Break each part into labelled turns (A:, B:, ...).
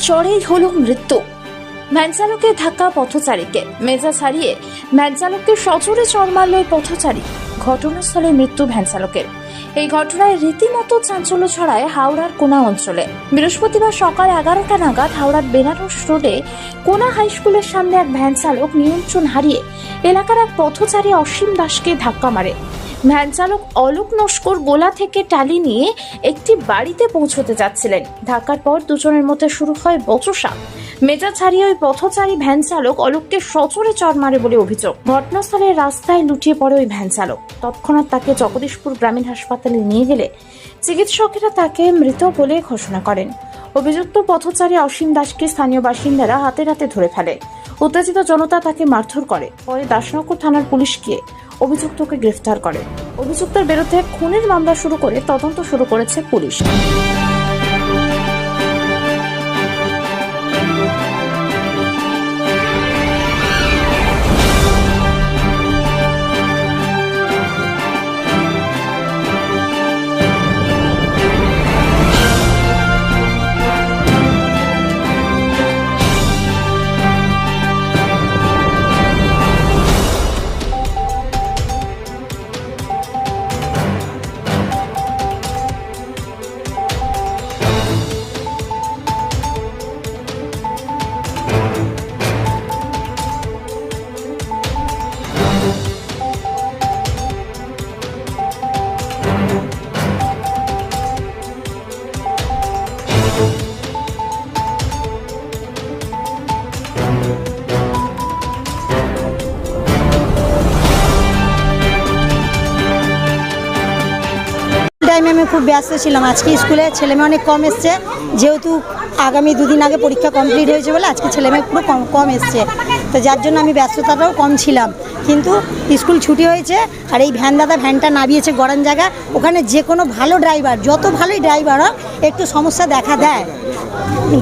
A: চড়েই হল মৃত্যু। ভ্যান চালকের ধাক্কা পথচারীকে। মেজা ছাড়িয়ে ভ্যান চালককে সজোরে চড় মারল পথচারী। ঘটনাস্থলে মৃত্যু ভ্যানচালকের এই ঘটনায় রীতিমতো চাঞ্চল্য ছড়ায় হাওড়ার কোনা অঞ্চলে। বৃহস্পতিবার সকাল এগারোটা নাগাদ হাওড়ার বেনারস রোডে কোনা হাই স্কুলের সামনে এক ভ্যান চালক নিয়ন্ত্রণ হারিয়ে এলাকার এক পথচারী অসীম দাসকে ধাক্কা মারে। ভ্যান চালক অলোক নস্কর গোলা থেকে টালি নিয়ে একটি বাড়িতে পৌঁছতে যাচ্ছিলেন। ধাক্কার পর দুজনের মধ্যে শুরু হয় বচসা। মেজা ছাড়িয়ে ওই পথচারী ভ্যান চালক অলোককে সচরে চড় মারে বলে অভিযোগ। ঘটনাস্থলে রাস্তায় লুটিয়ে পড়ে ওই ভ্যান চালক তৎক্ষণাৎ তাকে জগদীশপুর গ্রামীণ হাসপাতালে নিয়ে গেলে চিকিৎসকেরা তাকে মৃত বলে ঘোষণা করেন। অভিযুক্ত পথচারী অসীম দাসকে স্থানীয় বাসিন্দারা হাতে হাতে ধরে ফেলে। উত্তেজিত জনতা তাকে মারধর করে। পরে দাসনগর থানার পুলিশ গিয়ে অভিযুক্তকে গ্রেফতার করে। অভিযুক্তের বিরুদ্ধে খুনের মামলা শুরু করে তদন্ত শুরু করেছে পুলিশ।
B: টাইমে আমি খুব ব্যস্ত ছিলাম। আজকে স্কুলে ছেলেমেয়ে অনেক কম এসছে। যেহেতু আগামী দুদিন আগে পরীক্ষা কমপ্লিট হয়েছে বলে আজকে ছেলেমেয়ে পুরো কম কম এসছে। তো যার জন্য আমি ব্যস্ততাটাও কম ছিলাম। কিন্তু স্কুল ছুটি হয়েছে আর এই ভ্যান দাদা ভ্যানটা নামিয়েছে গরম জায়গা। ওখানে যে কোনো ভালো ড্রাইভার, যত ভালোই ড্রাইভার হোক, একটু সমস্যা দেখা দেয়।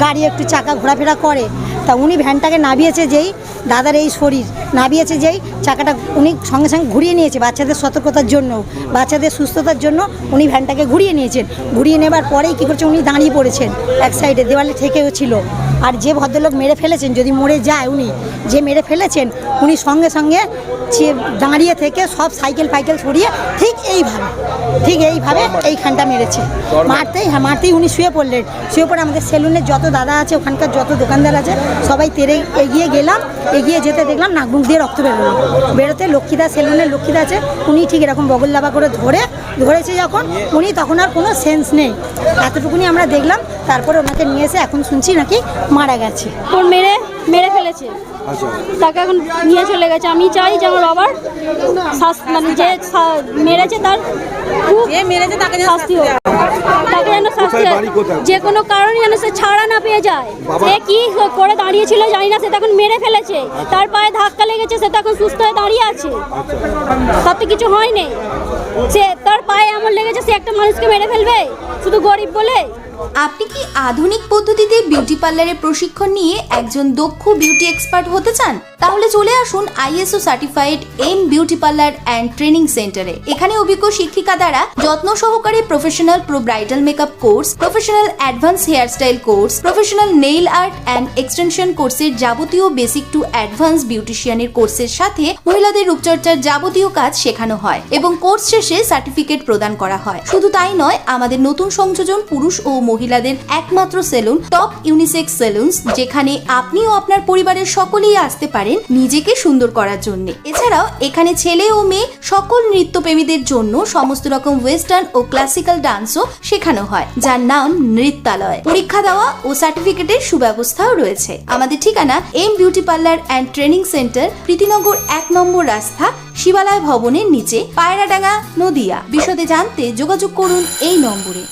B: গাড়ি একটু চাকা ঘোরাফেরা করে। তা উনি ভ্যানটাকে নামিয়েছে যেই দাদার এই শরীর, নামিয়েছে যেই চাকাটা উনি সঙ্গে সঙ্গে ঘুরিয়ে নিয়েছে বাচ্চাদের সতর্কতার জন্য। বাচ্চাদের সুস্থতার জন্য উনি ভ্যানটাকে ঘুরিয়ে নিয়েছেন। ঘুরিয়ে নেবার পরেই কী করছে? উনি দাঁড়িয়ে পড়েছেন। এক সাইডে দেওয়ালে ঠেকেও ছিল। আর যে ভদ্রলোক মেরে ফেলেছেন যদি মরে যায় উনি যে মেরে ফেলেছেন উনি সঙ্গে সঙ্গে দাঁড়িয়ে থেকে সব সাইকেল ফাইকেল সরিয়ে ঠিক এইভাবে ঠিক এইভাবে এইখানটা মেরেছে। মারতেই হ্যাঁ মারতেই উনি শুয়ে পড়লেন। শুয়ে পড়ে আমাদের সেলুনের যত দাদা আছে ওখানকার যত দোকানদার আছে সবাই তেরে এগিয়ে গেলাম এগিয়ে যেতে দেখলাম নাকমুখ দিয়ে রক্ত বেরোলো। বেরোতে লক্ষ্মীদা সেলুনের লক্ষ্মীদা আছে উনি ঠিক এরকম বগল দাবা করে ধরে ধরেছে যখন উনি তখন আর কোনো সেন্স নেই। এতটুকুনি আমরা দেখলাম তারপরে ওনাকে নিয়ে এসে এখন শুনছি নাকি মারা গেছে।
C: ওর মেরে মেরে ফেলেছে। তাকে এখন নিয়ে চলে গেছে। আমি চাই যে আমার বাবার মানে যে মেরেছে তার খুব
B: মেরেছে তাকে
C: শাস্তি হোক। তাকে যেন শাস্তি? যে কোনো কারণে যেন সে ছাড়া না পেয়ে যায়। সে কি করে দাঁড়িয়েছিল জানি না সে তখন মেরে ফেলেছে। তার পায়ে ধাক্কা লেগেছে সে তখন সুস্থ হয়ে দাঁড়িয়ে আছে। তার তো কিছু হয়নি সে তার পায়ে এমন লেগেছে সে একটা মানুষকে মেরে ফেলবে? শুধু গরিব বলে?
D: আপনি কি আধুনিক পদ্ধতিতে বিউটি পার্লারের প্রশিক্ষণ নিয়ে একজন দক্ষ বিউটি এক্সপার্ট হতে চান? তাহলে চলে আসুন ISO certified M beauty parlour and training সেন্টারে এখানে অভিজ্ঞ শিক্ষিকা দ্বারা যত্ন সহকারে professional pro bridal makeup course professional advance hairstyle course professional nail art and extension কোর্সের যাবতীয় বেসিক টু অ্যাডভান্স বিউটিশিয়ানের কোর্সের সাথে মহিলাদের রূপচর্চার যাবতীয় কাজ শেখানো হয় এবং কোর্স শেষে সার্টিফিকেট প্রদান করা হয়। শুধু তাই নয়, আমাদের নতুন সংযোজন পুরুষ ও মহিলাদের একমাত্র সেলুন, টপ ইউনিসেক্স সেলুনস, যেখানে আপনি ও আপনার পরিবারের সকলেই আসতে পারেন নিজেকে সুন্দর করার জন্য। এছাড়াও এখানে ছেলে ও মেয়ে, সকল নৃত্যপ্রেমীদের জন্য সমস্ত রকম ওয়েস্টার্ন ও ক্লাসিক্যাল ডান্সও শেখানো হয়, যার নাম নৃত্যালয়। পরীক্ষা দেওয়া ও সার্টিফিকেটের সুব্যবস্থাও রয়েছে। আমাদের ঠিকানা M beauty parlour and training centre Pritinagar এক নম্বর রাস্তা, শিবালয় ভবনের নিচে, পায়রাডাঙ্গা, নদিয়া। বিশদে জানতে যোগাযোগ করুন এই নম্বরে।